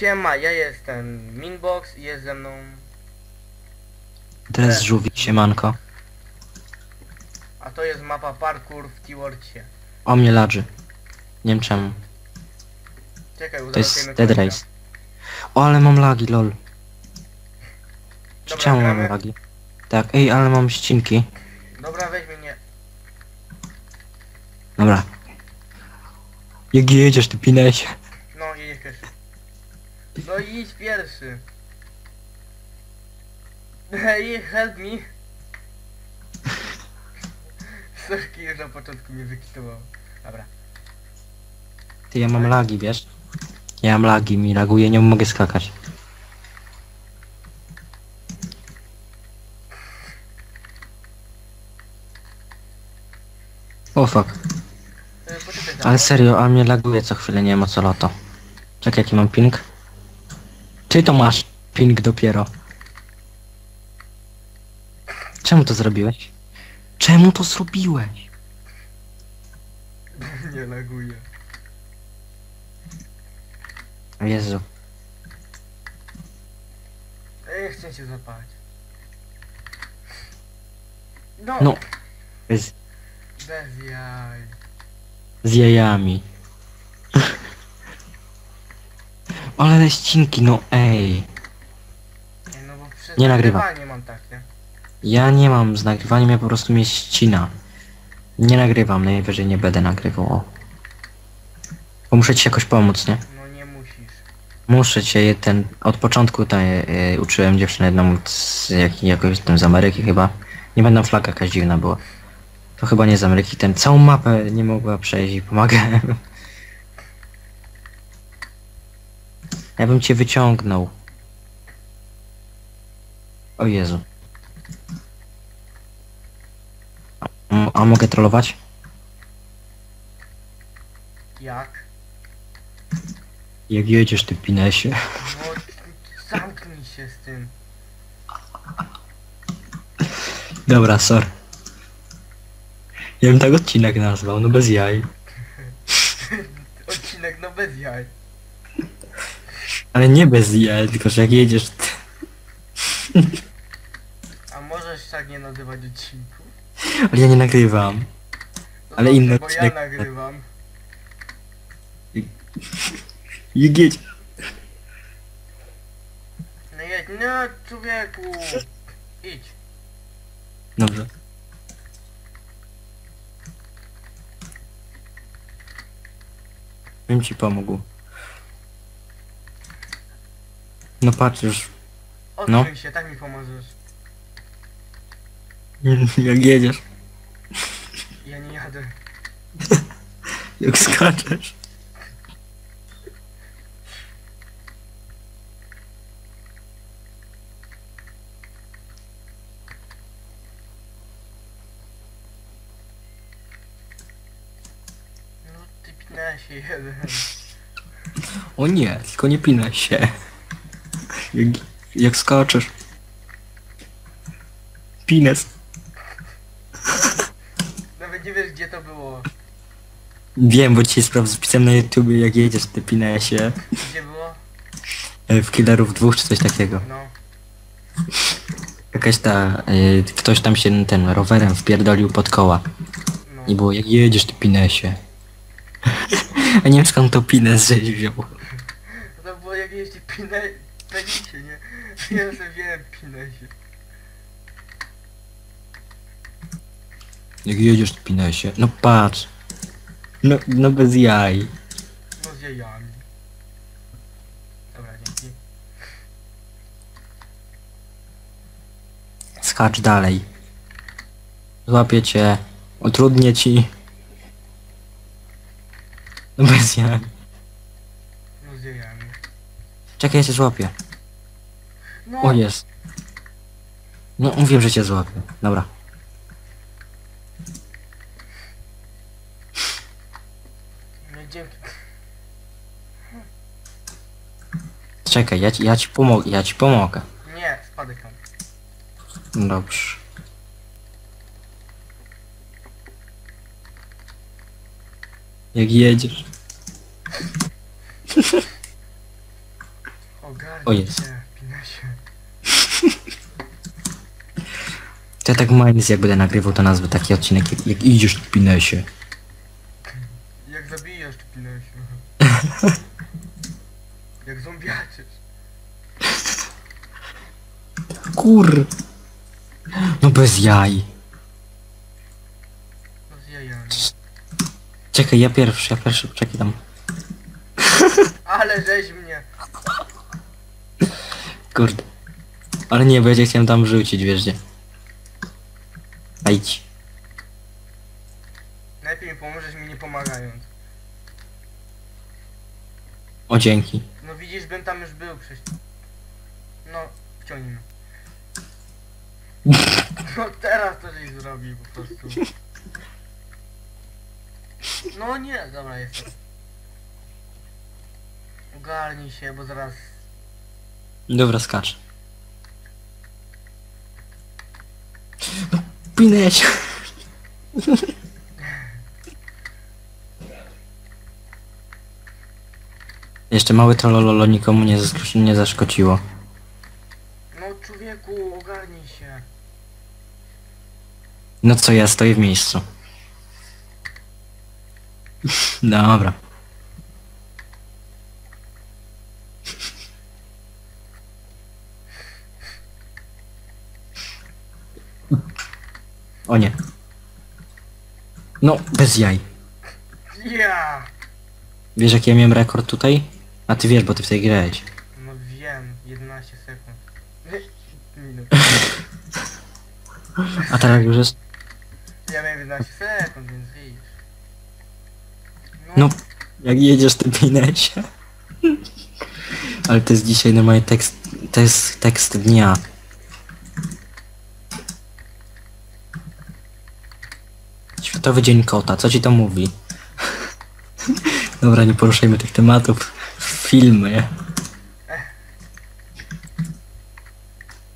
Siema, ja jestem Minbox i jest ze mną... Dres żółwi, siemanko. A to jest mapa parkour w T-Wordsie. O mnie ladży. Nie wiem czemu. Czekaj, To jest Dead kolesia. Race. O, ale mam lagi, lol. Czy Dobra, czemu mam gramy? lagi? Tak, ej, ale mam ścinki. Dobra, weź mnie. Dobra. Jak jedziesz, ty pinesie. No, idź pierwszy. Hey, help me. Sorki już na początku mnie wykitowało. Dobra. Ty, ja mam lagi, wiesz? Ja mam lagi, mi laguje, nie mogę skakać. O fuck. E, Poczekaj Ale serio, a mnie laguje co chwilę, nie wiem o co loto. Czekaj, jaki mam ping? Ty to masz ping dopiero. Czemu to zrobiłeś? Czemu to zrobiłeś? Nie laguje. O Jezu. Ej, chcę się zapać. No, No. Z, bez jaj. z jajami. Ale ścinki, no ej. Nie, no bo przez Nie nagrywam. nagrywanie mam takie. Ja nie mam z nagrywaniem, ja po prostu mnie ścina. Nie nagrywam, najwyżej nie będę nagrywał. O. Bo muszę ci jakoś pomóc, nie? No nie musisz. Muszę cię ten. Od początku tutaj y, uczyłem dziewczynę jedną z jak, jakoś tam z Ameryki chyba. Nie będą flaga jakaś dziwna była. To chyba nie z Ameryki, ten całą mapę nie mogła przejść i pomagałem. Ja bym cię wyciągnął. O Jezu. A, a mogę trollować? Jak? Jak jedziesz ty pinesie. No, zamknij się z tym. Dobra, sorry. Ja bym tak odcinek nazwał, no bez jaj. Odcinek no bez jaj. Ale nie bez jaj, tylko że jak jedziesz... Ty... A możesz tak nie nazywać odcinku? Ale ja nie nagrywam. No Ale dobrze, inny bo odcinek. ja nagrywam. Jak jedź... No jedź, no człowieku. Idź. Dobrze. Bym ci pomógł. No patrz już, No. się, tak mi pomożesz. jak jedziesz, Ja nie jadę. jak skaczesz. No ty się jeden. O nie, tylko nie pinaj się. Jak, jak skaczesz. Pines. Nawet nie wiesz gdzie to było. Wiem, bo dzisiaj sprawdzę pisem na YouTube jak jedziesz, ty pinaj się. Gdzie było? E, W Killerów dwóch czy coś takiego. No. Jakaś ta, y, ktoś tam się ten rowerem wpierdolił pod koła. No. I było jak jedziesz ty pinesie. A nie wiem skąd to pines żeś wziął. To było jak jeździ pinę... Penisie, nie? Ja sobie wiem pinesie. Jak jedziesz ty pinesie. No patrz. No, no bez jaj. No z jajami. Dobra, dzięki. Skacz dalej. Złapię cię. Utrudnię ci. No bez jaj. Czekaj, ja cię złapię. No! O jest. No mówiłem, że cię złapię. Dobra. No dzięki. Czekaj, ja ci, ja ci pomogę. Ja ci pomogę. Nie, spadek tam. Dobrze. Jak jedziesz. O jest. To ja tak Minus jak będę nagrywał to nazwę taki odcinek jak, jak idziesz w Pinesie. Jak zabijasz, ty Pinesie. Jak zombiaczysz. Kur... No bez jaj. No z jajami. Czekaj, ja pierwszy, ja pierwszy, czekaj tam. Ale żeś mnie. Kurde. Ale nie, bo ja cię chciałem tam wrzucić, wiesz gdzie. A idź. Najpierw mi pomożesz mi nie pomagając. O, dzięki. No widzisz, bym tam już był przecież. No, wciągnij mnie. No teraz to żeś zrobił po prostu. No nie, dobra jestem. Ogarnij się, bo zaraz... Dobra, skacz. No, Pinesie. Jeszcze małe trollololo nikomu nie, zask- nie zaszkodziło. No człowieku, ogarnij się. No co, ja stoję w miejscu. Dobra. O nie. No, bez jaj. Ja! Wiesz jaki ja miałem rekord tutaj? A ty wiesz, bo ty w tej grałeś. No wiem, 11 sekund. Minut. A teraz już jest... Ja miałem 11 sekund, więc widzisz. No, jak jedziesz ty pinesie. Ale to jest dzisiaj na moje tekst... To jest tekst dnia. Światowy Dzień Kota, co ci to mówi? Dobra, nie poruszajmy tych tematów. Filmy.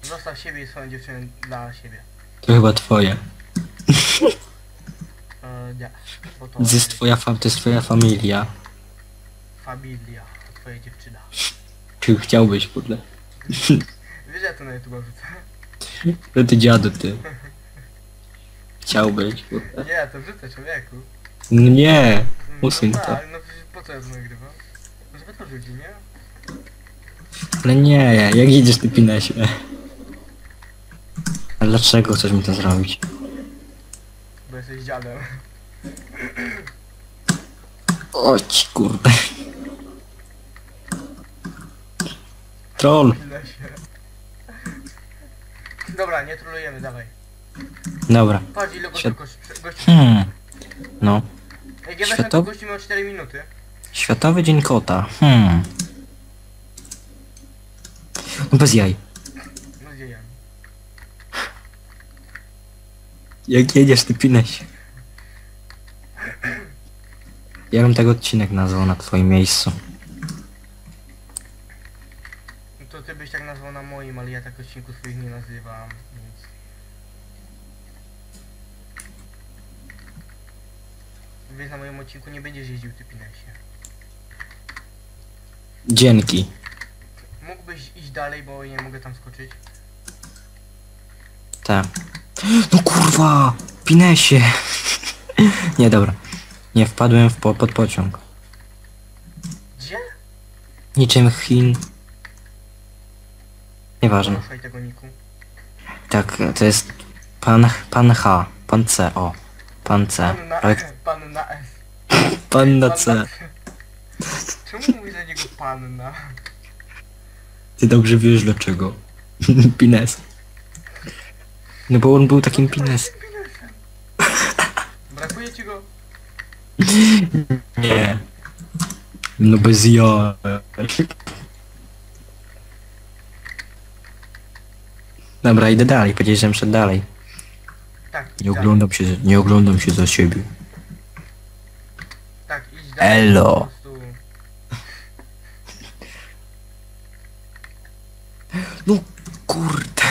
Zostaw siebie i swoją dziewczynę dla siebie. To chyba twoje. E, nie, bo to To jest twoja, fa- to jest twoja familia. familia, twoja dziewczyna. Czy chciałbyś, kurde? Wiesz, ja to na YouTube wrzucę? No ty dziadu, ty. Chciałbyś, kurde. Nie, to wrzucę człowieku. No nie. No Usuń to. tak, no przecież po co ja to nagrywam? No Żeby to wrzucić, nie? Ale nie, jak idziesz ty pinesie. Ale dlaczego chcesz mi to zrobić? Bo jesteś dziadem. Oć, kurde. Troll. Dobra, nie trolujemy, dawaj. Dobra. Patrz ile gości. gości. Hmm. No. Jak ja weszłem, to gości miał 4 minuty. Światowy Dzień Kota. Hmm. No bez jaj. No z jajami. Jak jedziesz ty pinesie. Ja bym tego odcinek nazwał na twoim miejscu. No to ty byś tak nazwał na moim, ale ja tak odcinku swoich nie nazywam, więc... Więc na moim odcinku nie będziesz jeździł ty Pinesie. Dzięki. Mógłbyś iść dalej, bo nie mogę tam skoczyć. Tak. No kurwa! Pinesie! Nie, dobra. Nie wpadłem w po, pod pociąg. Gdzie? Niczym Chin. Nieważne. Ruszaj tego niku. Tak, to jest pan, pan H, pan C, o. Pan C. Pan na, Projekt, pan na S. pan na Pan C. na- Czemu mówisz na niego panna? Ty dobrze wiesz dlaczego. Pines. No bo on był takim pines. Pinesem. Brakuje ci go? Nie. No bez ja. Dobra, idę dalej, powiedziałeś, że dalej. Tak, idź Nie dalej. oglądam się, nie oglądam się za siebie. Tak, idź dalej. Elo. po prostu. No kurde.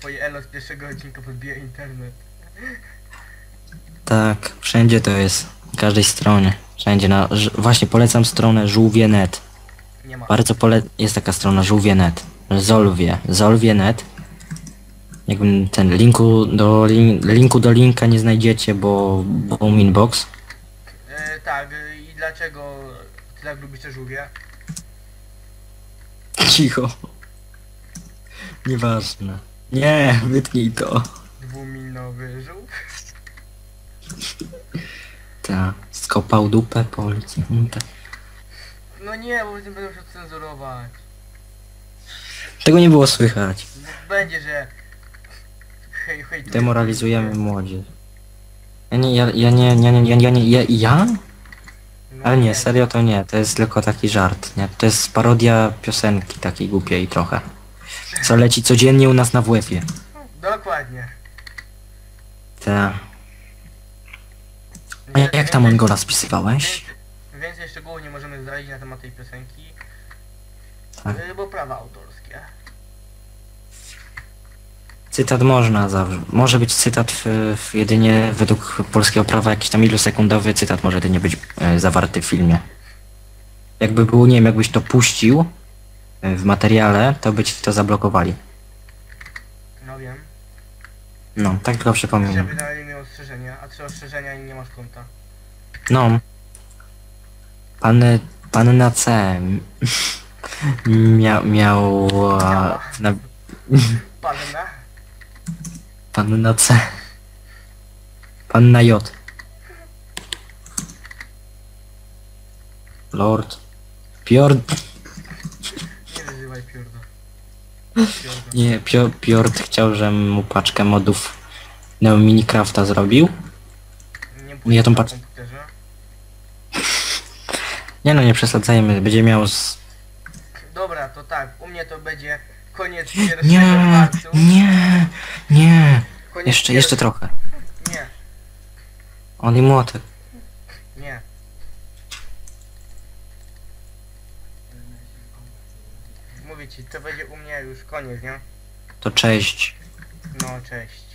Twoje elo z pierwszego odcinka podbija internet. Tak, wszędzie to jest. Na każdej stronie. Wszędzie na... ż- Właśnie polecam stronę żółwie.net. Nie ma. Bardzo pole... Jest taka strona żółwie.net. Zolwie. Zolwie.net. Jakbym ten linku do, lin... linku do linka nie znajdziecie, bo boom inbox. E, tak, i dlaczego ty tak lubisz te żółwie? Cicho. Nieważne. Nie, wytnij to. Dwuminowy żółw? Ta. Skopał dupę policjanta. No nie, bo nie będę musiał cenzurować. Tego nie było słychać. No, Będzie, że... Hej, hej, tu- Demoralizujemy młodzież. Ja nie, ja, ja nie, nie, nie, ja, nie, ja, ja? No Ale nie, serio to nie, to jest tylko taki żart, nie? To jest parodia piosenki takiej głupiej trochę. Co leci codziennie u nas na WF-ie. Dokładnie. Ta. A jak tam Angola spisywałeś? Więcej, więcej szczegółów nie możemy zdradzić na temat tej piosenki. Tak. y, Bo prawa autorskie. Cytat można zawsze. Może być cytat w, w jedynie według polskiego prawa jakiś tam ilusekundowy cytat może jedynie być e, zawarty w filmie. Jakby było, nie wiem, jakbyś to puścił e, w materiale, to by ci to zablokowali. No wiem. No, tak tylko przypominam. Żeby dali mi ostrzeżenia, a trzy ostrzeżenia i nie masz konta. No. Pan, pan na C mia, miała na, Panna? Pan na C. Pan na J. Lord. Piord. Nie. Piórdo. Nie, Pio, Piord chciał, żebym mu paczkę modów Neo Minecrafta zrobił. Nie Ja tą pójdę na komputerze. Nie no, nie przesadzajmy, będzie miał z... Dobra, to tak, u mnie to będzie koniec pierwszego Nie, partu. nie, nie. Koniec Jeszcze, pier- jeszcze trochę. Nie, On i młotek. nie. Mówię ci, to będzie u mnie już koniec, nie? To cześć. No, cześć.